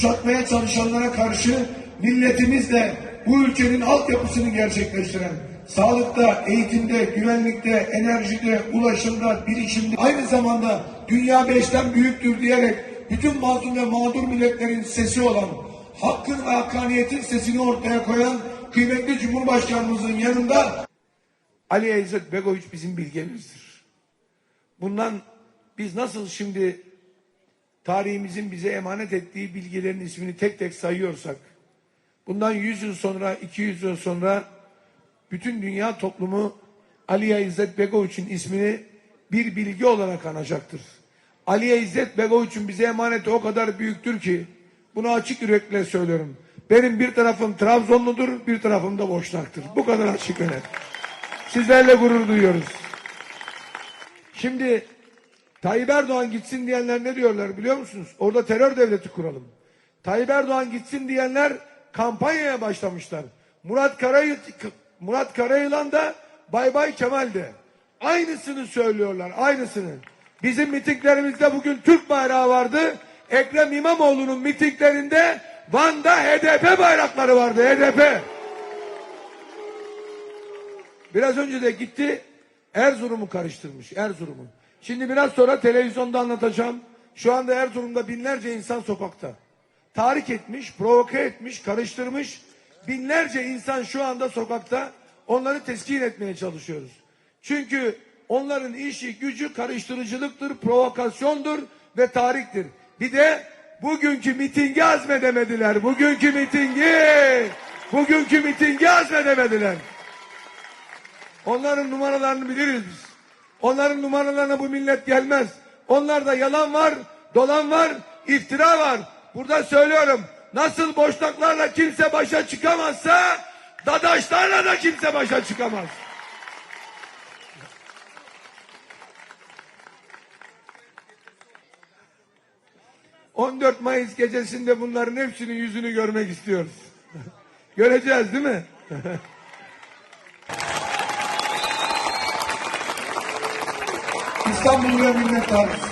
kuşatmaya çalışanlara karşı milletimiz de bu ülkenin altyapısını gerçekleştiren, sağlıkta, eğitimde, güvenlikte, enerjide, ulaşımda, bilişimde, aynı zamanda dünya beşten büyüktür diyerek bütün mazlum ve mağdur milletlerin sesi olan, hakkın ve hakkaniyetin sesini ortaya koyan kıymetli Cumhurbaşkanımızın yanında Ali İzzet Begoviç bizim bilgemizdir. Bundan biz nasıl şimdi tarihimizin bize emanet ettiği bilgilerin ismini tek tek sayıyorsak, bundan 100 yıl sonra, 200 yıl sonra bütün dünya toplumu Ali İzzet Begoviç'in ismini bir bilgi olarak anacaktır. Ali İzzet Begoviç'in bize emaneti o kadar büyüktür ki, bunu açık yürekle söylüyorum. Benim bir tarafım Trabzonludur, bir tarafım da Boşnak'tır. Bu kadar açık ve. Sizlerle gurur duyuyoruz. Şimdi Tayyip Erdoğan gitsin diyenler ne diyorlar biliyor musunuz? Orada terör devleti kuralım. Tayyip Erdoğan gitsin diyenler kampanyaya başlamışlar. Murat Karayı Murat Karayılan da Bay Bay Kemal de. Aynısını söylüyorlar, aynısını. Bizim mitinglerimizde bugün Türk bayrağı vardı. Ekrem İmamoğlu'nun mitinglerinde Van'da HDP bayrakları vardı, HDP. Biraz önce de gitti Erzurum'u karıştırmış. Erzurum'u. Şimdi biraz sonra televizyonda anlatacağım. Şu anda Erzurum'da binlerce insan sokakta. Tahrik etmiş, provoke etmiş, karıştırmış. Binlerce insan şu anda sokakta. Onları teskin etmeye çalışıyoruz. Çünkü onların işi gücü karıştırıcılıktır, provokasyondur ve tahriktir. Bir de bugünkü mitingi azmedemediler. Bugünkü mitingi, bugünkü mitingi azmedemediler. Onların numaralarını biliriz biz. Onların numaralarına bu millet gelmez. Onlarda yalan var, dolan var, iftira var. Burada söylüyorum. Nasıl boşnaklarla kimse başa çıkamazsa dadaşlarla da kimse başa çıkamaz. ...14 Mayıs gecesinde bunların hepsinin yüzünü görmek istiyoruz. Göreceğiz değil mi? estamos alimentando.